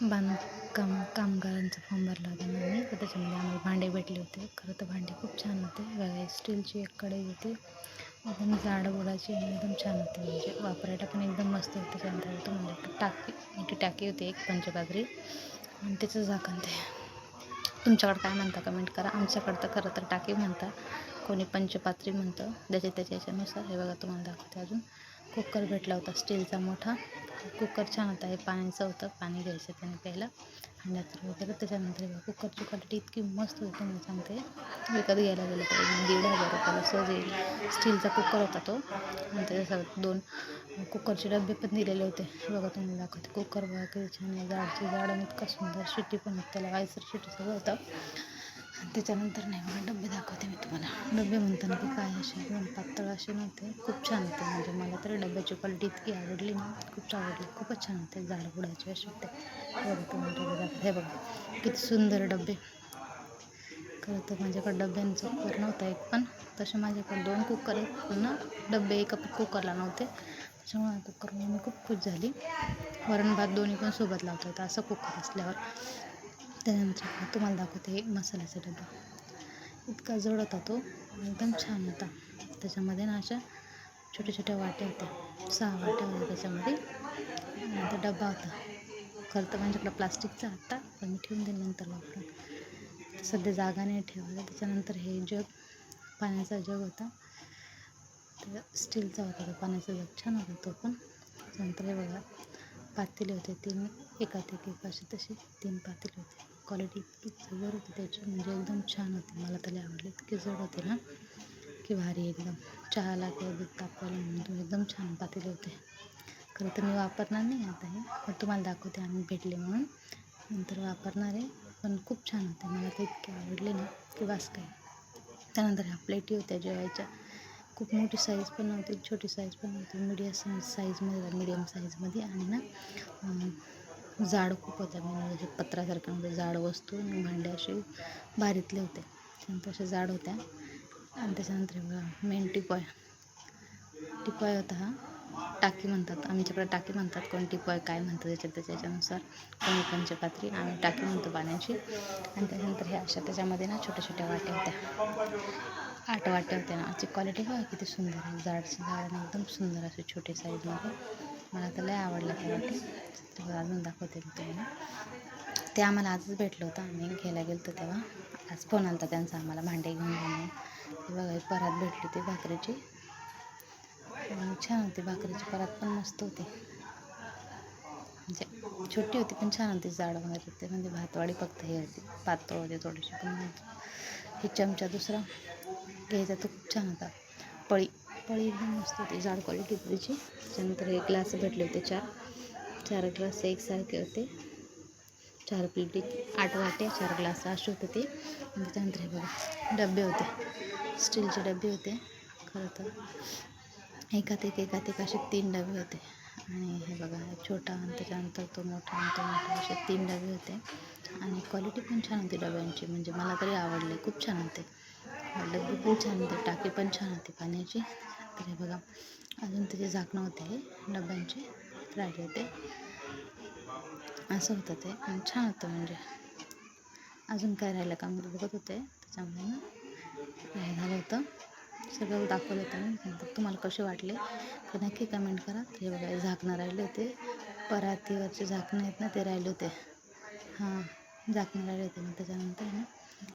बांधकाम कामगारांचा फॉर्म भरला होता मी तर त्याच्यामध्ये आम्हाला भांडे भेटले होते. खरं तर भांडे खूप छान होते. बघा स्टीलची एक कढई होती. एकदम जाड बोडाची आणि एकदम छान होती. म्हणजे वापरायला पण एकदम मस्त होती. त्याच्यानंतर तुम्हाला म्हणजे टाकी मोठी टाकी होती एक पंचपात्री आणि त्याचं झाकण ते. तुमच्याकडं काय म्हणता? कमेंट करा. आमच्याकडं तर खरं तर टाकी म्हणता. कोणी पंचपात्री म्हणतं. ज्याच्या त्याच्या याच्यानुसार. हे बघा तुम्हाला दाखवते अजून. कुकर भेटला होता स्टीलचा मोठा. कुकर छान होता हे पाण्याचं होतं पाणी घ्यायचं त्याने प्यायला. हंड्यात वगैरे त्याच्यानंतर बघा कुकरची क्वालिटी इतकी मस्त होती मी सांगते. विकत घ्यायला गेलं तर दीड हजार रुपयाला सहज येईल. स्टीलचा कुकर होता तो. आणि त्याच्यासोबत दोन कुकरचे डबे पण दिलेले होते. बघा तुम्ही दाखवते. कुकर बघा किती छान आहे. जाडची जाड आणि इतका सुंदर शिटी पण त्याला वायसर शिटी सगळं होतं. त्याच्यानंतर नाही मला डबे दाखवते मी तुम्हाला. डबे म्हणताना की काय असे एकदम पातळ असे नव्हते खूप छान होते. म्हणजे मला तर डब्याची क्वालिटी इतकी आवडली ना खूपच आवडली. खूपच छान होते. झाड बुडायचे असे होते. हे बघा डबे दाखवते. हे बघा. किती सुंदर डबे खरं तर माझ्याकडे डब्यांचं कुकर नव्हता एक पण. तसे माझ्याकडे दोन कुकर आहेत. पण डबे एका कुकरला नव्हते. त्याच्यामुळे कुकरमुळे मी खूप खुश झाली. वरण भात दोन्ही पण सोबत लावता येतं. असं कुकर असल्यावर. त्यानंतर तुम्हाला दाखवते हे मसाल्याचा डबा. इतका जड होता तो. एकदम छान होता. त्याच्यामध्ये ना अशा छोट्या छोट्या वाट्या होत्या. सहा वाट्या होत्या त्याच्यामध्ये. नंतर डबा होता. खरं तर माझ्याकडं प्लास्टिकचा आत्ता पण मी ठेवून दिलं नंतर वापरून. सध्या जागा नाही त्याच्यानंतर हे जग पाण्याचा जग होता. तर स्टीलचा होता तो पाण्याचा जग. छान होता तो पण. त्याच्यानंतर हे बघा पातेले होते तीन. एकात एक एक असे तसे तीन पातेले होते. क्वालिटी इतकी जबर होती त्याची. म्हणजे एकदम छान होती. मला त्याला आवडली. इतकी जड होती ना. की भारी एकदम. चहाला किंवा दूध तापवायला म्हणून एकदम छान पातेले होते. खरं तर मी वापरणार नाही आता हे. पण तुम्हाला दाखवते आम्ही भेटले म्हणून. नंतर वापरणार आहे. पण खूप छान होते. मला ते इतके आवडले ना. की वास काय. त्यानंतर ह्या प्लेटी होत्या जेवायच्या. खूप मोठी साईज पण नव्हती. छोटी साईज पण नव्हती. मीडियम साईजमध्ये मीडियम साईजमध्ये आणि ना जाड खूप होत्या म्हणजे पत्रासारख्या म्हणजे जाड वस्तू आणि भांडे असे भारीतले होते. त्यानंतर असे जाड होत्या. आणि त्याच्यानंतर मेन टिपॉय. टिपॉय होता हा. टाकी म्हणतात. आमच्याकडे टाकी म्हणतात कोण टिपॉय काय म्हणतात त्याच्यात त्याच्यानुसार कोणी पात्री आम्ही टाकी म्हणतो पाण्याची. आणि त्याच्यानंतर हे अशा त्याच्यामध्ये ना छोट्या छोट्या वाट्या होत्या. आठ वाट्या होत्या ना. आमची क्वालिटी बघा किती सुंदर आहे. जाडची झाड एकदम सुंदर असे छोटे साईजमध्ये मला तर लय आवडलं त्या वाटी तर अजून दाखवते मी तुम्हाला. ते आम्हाला आजच भेटलं होतं. आम्ही घ्यायला गेलो होतो तेव्हा. आज फोन आला होता त्यांचा आम्हाला भांडे घेऊन जाऊन. ते बघा परात भेटली होती भाकरीची. छान होती भाकरीची. परात पण मस्त होती. म्हणजे छोटी होती पण छान होती जाड वगैरे. ते म्हणजे भातवाडी फक्त हे होती. पातळ होती थोडीशी पण ही चमचा दुसरा. घ्यायचा तो खूप छान होता. पळी. पळी एकदम मस्त होती. जाड क्वालिटी त्याची त्याच्यानंतर हे ग्लास भेटले होते चार. चार ग्लास एकसारखे होते. चार प्लेटी आठ वाटे चार ग्लास असे होते ते. त्याच्यानंतर हे बघा डबे होते. स्टीलचे डबे होते. खरं तर एकात एक एकात एक असे तीन डबे होते. आणि हे बघा छोटा आणि त्याच्यानंतर तो मोठा आणि तो मोठा असे तीन डबे होते. आणि क्वालिटी पण छान होती डब्यांची. म्हणजे मला तरी आवडले. खूप छान होते. डब्बे पण छान होते. टाकी पण छान होती पाण्याची. तर हे बघा अजून त्याचे झाकणं होते डब्यांचे राहिले होते. असं होतं ते. आणि छान होतं म्हणजे. अजून काय राहिलं का मी बघत होते. त्याच्यामुळे ना हे झालं होतं. सगळं दाखवलं होतं मी. तुम्हाला कसे वाटले तर नक्की कमेंट करा. हे बघा झाकणं राहिले होते. परातीवरचे झाकणं आहेत ना ते राहिले होते. हां झाकणं राहिले होते. मग त्याच्यानंतर ना